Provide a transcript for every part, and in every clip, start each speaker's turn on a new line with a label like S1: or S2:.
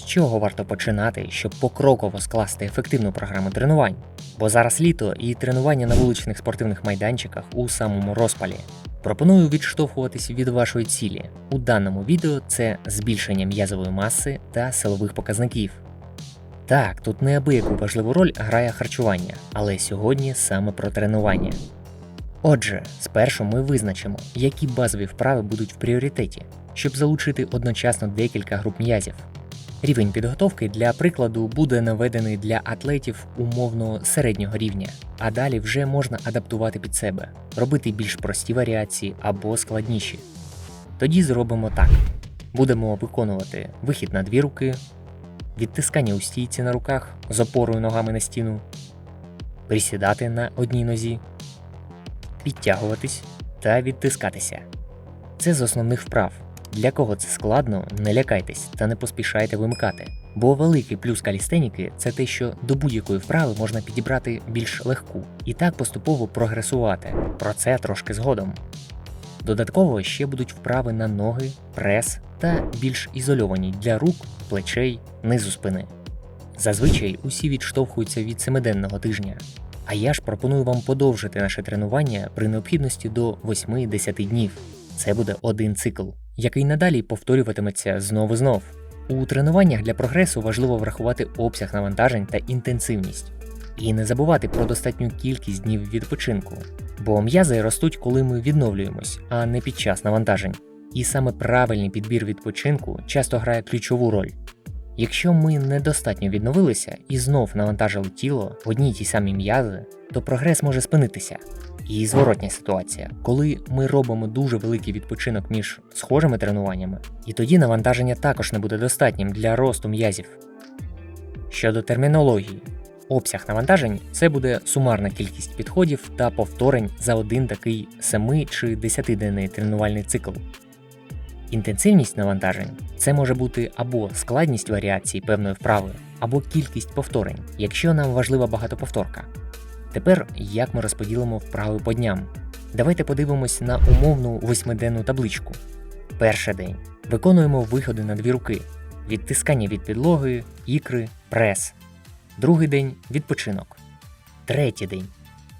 S1: З чого варто починати, щоб покроково скласти ефективну програму тренувань? Бо зараз літо і тренування на вуличних спортивних майданчиках у самому розпалі. Пропоную відштовхуватись від вашої цілі. У даному відео це збільшення м'язової маси та силових показників. Так, тут неабияку важливу роль грає харчування, але сьогодні саме про тренування. Отже, спершу ми визначимо, які базові вправи будуть в пріоритеті, щоб залучити одночасно декілька груп м'язів. Рівень підготовки для прикладу буде наведений для атлетів умовно середнього рівня, а далі вже можна адаптувати під себе, робити більш прості варіації або складніші. Тоді зробимо так: будемо виконувати вихід на дві руки, відтискання у стійці на руках з опорою ногами на стіну, присідати на одній нозі, підтягуватись та відтискатися. Це з основних вправ. Для кого це складно, не лякайтесь та не поспішайте вимикати. Бо великий плюс калістеніки це те, що до будь-якої вправи можна підібрати більш легку і так поступово прогресувати. Про це трошки згодом. Додатково ще будуть вправи на ноги, прес та більш ізольовані для рук, плечей, низу спини. Зазвичай усі відштовхуються від семиденного тижня. А я ж пропоную вам подовжити наше тренування при необхідності до 8-10 днів. Це буде один цикл, який надалі повторюватиметься знов і знов. У тренуваннях для прогресу важливо врахувати обсяг навантажень та інтенсивність. І не забувати про достатню кількість днів відпочинку, бо м'язи ростуть, коли ми відновлюємось, а не під час навантажень. І саме правильний підбір відпочинку часто грає ключову роль. Якщо ми недостатньо відновилися і знов навантажили тіло в одні й ті самі м'язи, то прогрес може спинитися. І зворотня ситуація, коли ми робимо дуже великий відпочинок між схожими тренуваннями, і тоді навантаження також не буде достатнім для росту м'язів. Щодо термінології, обсяг навантажень це буде сумарна кількість підходів та повторень за один такий 7 чи 10-денний тренувальний цикл. Інтенсивність навантажень це може бути або складність варіації певної вправи, або кількість повторень, якщо нам важлива багатоповторка. Тепер як ми розподілимо вправи по дням? Давайте подивимось на умовну восьмиденну табличку. Перший день. Виконуємо виходи на дві руки, відтискання від підлоги, ікри, прес. Другий день відпочинок. Третій день.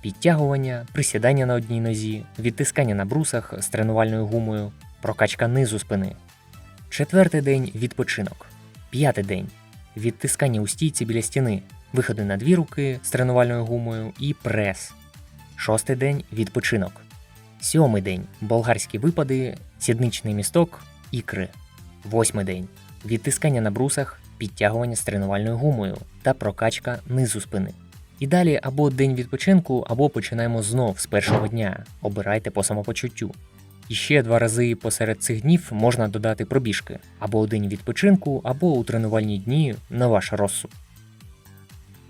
S1: Підтягування, присідання на одній нозі, відтискання на брусах з тренувальною гумою, прокачка низу спини. Четвертий день відпочинок. П'ятий день відтискання у стійці біля стіни, виходи на дві руки з тренувальною гумою і прес. Шостий день відпочинок. Сьомий день болгарські випади, сідничний місток, ікри. Восьмий день відтискання на брусах, підтягування з тренувальною гумою та прокачка низу спини. І далі або день відпочинку, або починаємо знов з першого дня. Обирайте по самопочуттю. І ще два рази посеред цих днів можна додати пробіжки або день відпочинку, або у тренувальні дні на ваш розсуд.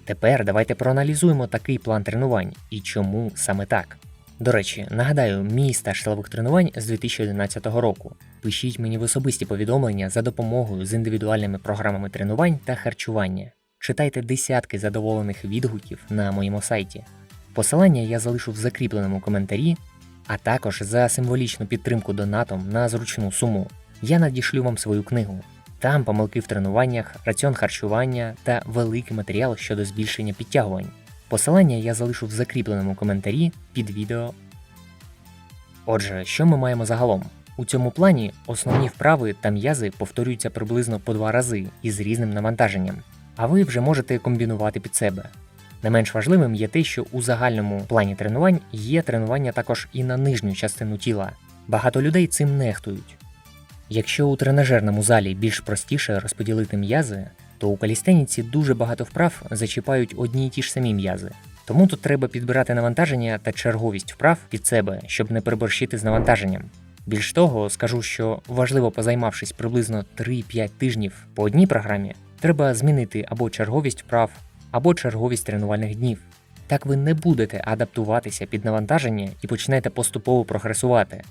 S1: Тепер давайте проаналізуємо такий план тренувань і чому саме так. До речі, нагадаю, мій стаж силових тренувань з 2011 року. Пишіть мені в особисті повідомлення за допомогою з індивідуальними програмами тренувань та харчування. Читайте десятки задоволених відгуків на моєму сайті. Посилання я залишу в закріпленому коментарі, а також за символічну підтримку донатом на зручну суму. Я надішлю вам свою книгу. Там помилки в тренуваннях, раціон харчування та великий матеріал щодо збільшення підтягувань. Посилання я залишу в закріпленому коментарі під відео. Отже, що ми маємо загалом? У цьому плані основні вправи та м'язи повторюються приблизно по два рази із різним навантаженням, а ви вже можете комбінувати під себе. Не менш важливим є те, що у загальному плані тренувань є тренування також і на нижню частину тіла. Багато людей цим нехтують. Якщо у тренажерному залі більш простіше розподілити м'язи, то у калістеніці дуже багато вправ зачіпають одні й ті ж самі м'язи. Тому тут треба підбирати навантаження та черговість вправ під себе, щоб не переборщити з навантаженням. Більш того, скажу, що важливо позаймавшись приблизно 3-5 тижнів по одній програмі, треба змінити або черговість вправ, або черговість тренувальних днів. Так ви не будете адаптуватися під навантаження і почнете поступово прогресувати.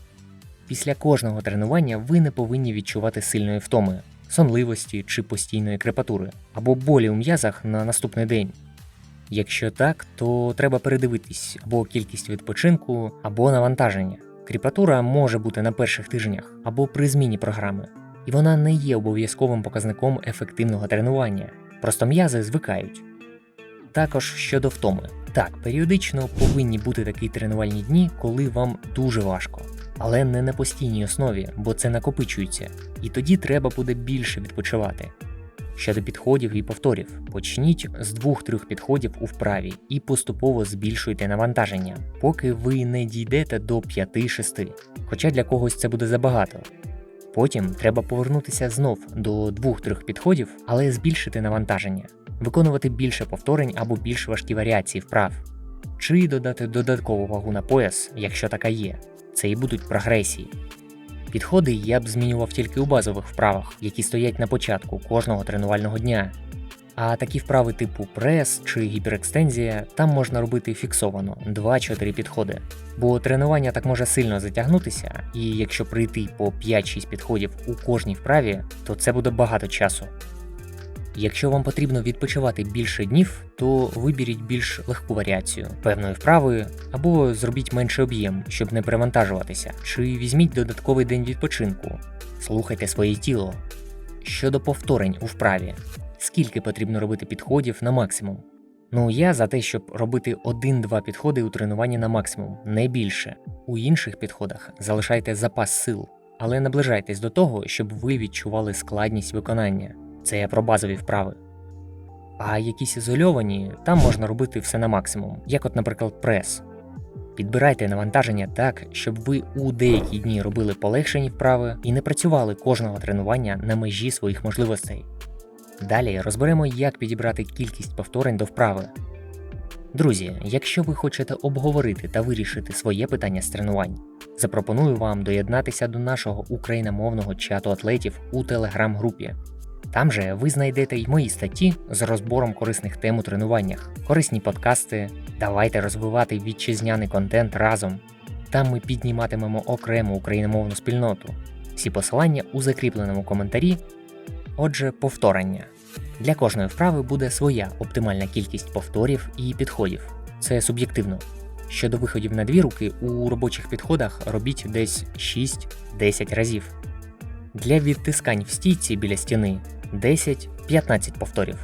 S1: Після кожного тренування ви не повинні відчувати сильної втоми, сонливості чи постійної крепатури, або болі у м'язах на наступний день. Якщо так, то треба передивитись або кількість відпочинку, або навантаження. Кріпатура може бути на перших тижнях або при зміні програми. і вона не є обов'язковим показником ефективного тренування. Просто м'язи звикають. Також щодо втоми. Так, періодично повинні бути такі тренувальні дні, коли вам дуже важко. Але не на постійній основі, бо це накопичується, і тоді треба буде більше відпочивати. Щодо підходів і повторів, почніть з двох-трьох підходів у вправі і поступово збільшуйте навантаження, поки ви не дійдете до 5-6, хоча для когось це буде забагато. Потім треба повернутися знов до двох-трьох підходів, але збільшити навантаження, виконувати більше повторень або більш важкі варіації вправ, чи додати додаткову вагу на пояс, якщо така є. Це і будуть прогресії. Підходи я б змінював тільки у базових вправах, які стоять на початку кожного тренувального дня. А такі вправи типу прес чи гіперекстензія там можна робити фіксовано 2-4 підходи. Бо тренування так може сильно затягнутися, і якщо прийти по 5-6 підходів у кожній вправі, то це буде багато часу. Якщо вам потрібно відпочивати більше днів, то виберіть більш легку варіацію певної вправи, або зробіть менший об'єм, щоб не перевантажуватися, чи візьміть додатковий день відпочинку, слухайте своє тіло. Щодо повторень у вправі, скільки потрібно робити підходів на максимум? Ну я за те, щоб робити 1-2 підходи у тренуванні на максимум, не більше. У інших підходах залишайте запас сил, але наближайтесь до того, щоб ви відчували складність виконання. Це я про базові вправи. А якісь ізольовані, там можна робити все на максимум, як от, наприклад, прес. Підбирайте навантаження так, щоб ви у деякі дні робили полегшені вправи і не працювали кожного тренування на межі своїх можливостей. Далі розберемо, як підібрати кількість повторень до вправи. Друзі, якщо ви хочете обговорити та вирішити своє питання з тренувань, запропоную вам доєднатися до нашого україномовного чату атлетів у телеграм-групі. Там же ви знайдете й мої статті з розбором корисних тем у тренуваннях, корисні подкасти. Давайте розвивати вітчизняний контент разом. Там ми підніматимемо окрему україномовну спільноту. Всі посилання у закріпленому коментарі. Отже, повторення. Для кожної вправи буде своя оптимальна кількість повторів і підходів. Це суб'єктивно. Щодо виходів на дві руки, у робочих підходах робіть десь 6-10 разів. Для відтискань в стійці біля стіни 10-15 повторів.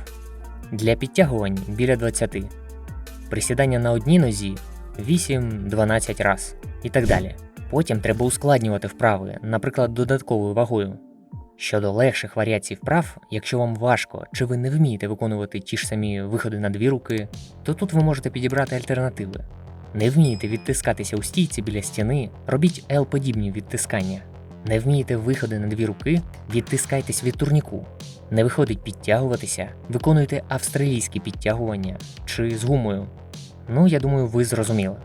S1: Для підтягувань біля 20. Присідання на одній нозі 8-12 раз і так далі. Потім треба ускладнювати вправи, наприклад, додатковою вагою. Щодо легших варіацій вправ, якщо вам важко чи ви не вмієте виконувати ті ж самі виходи на дві руки, то тут ви можете підібрати альтернативи. Не вмієте відтискатися у стійці біля стіни, робіть L-подібні відтискання. Не вмієте виходи на дві руки, відтискайтесь від турніку. Не виходить підтягуватися, виконуйте австралійські підтягування чи з гумою. Ну, я думаю, ви зрозуміли.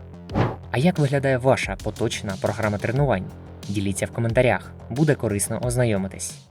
S1: А як виглядає ваша поточна програма тренувань? Діліться в коментарях, буде корисно ознайомитись.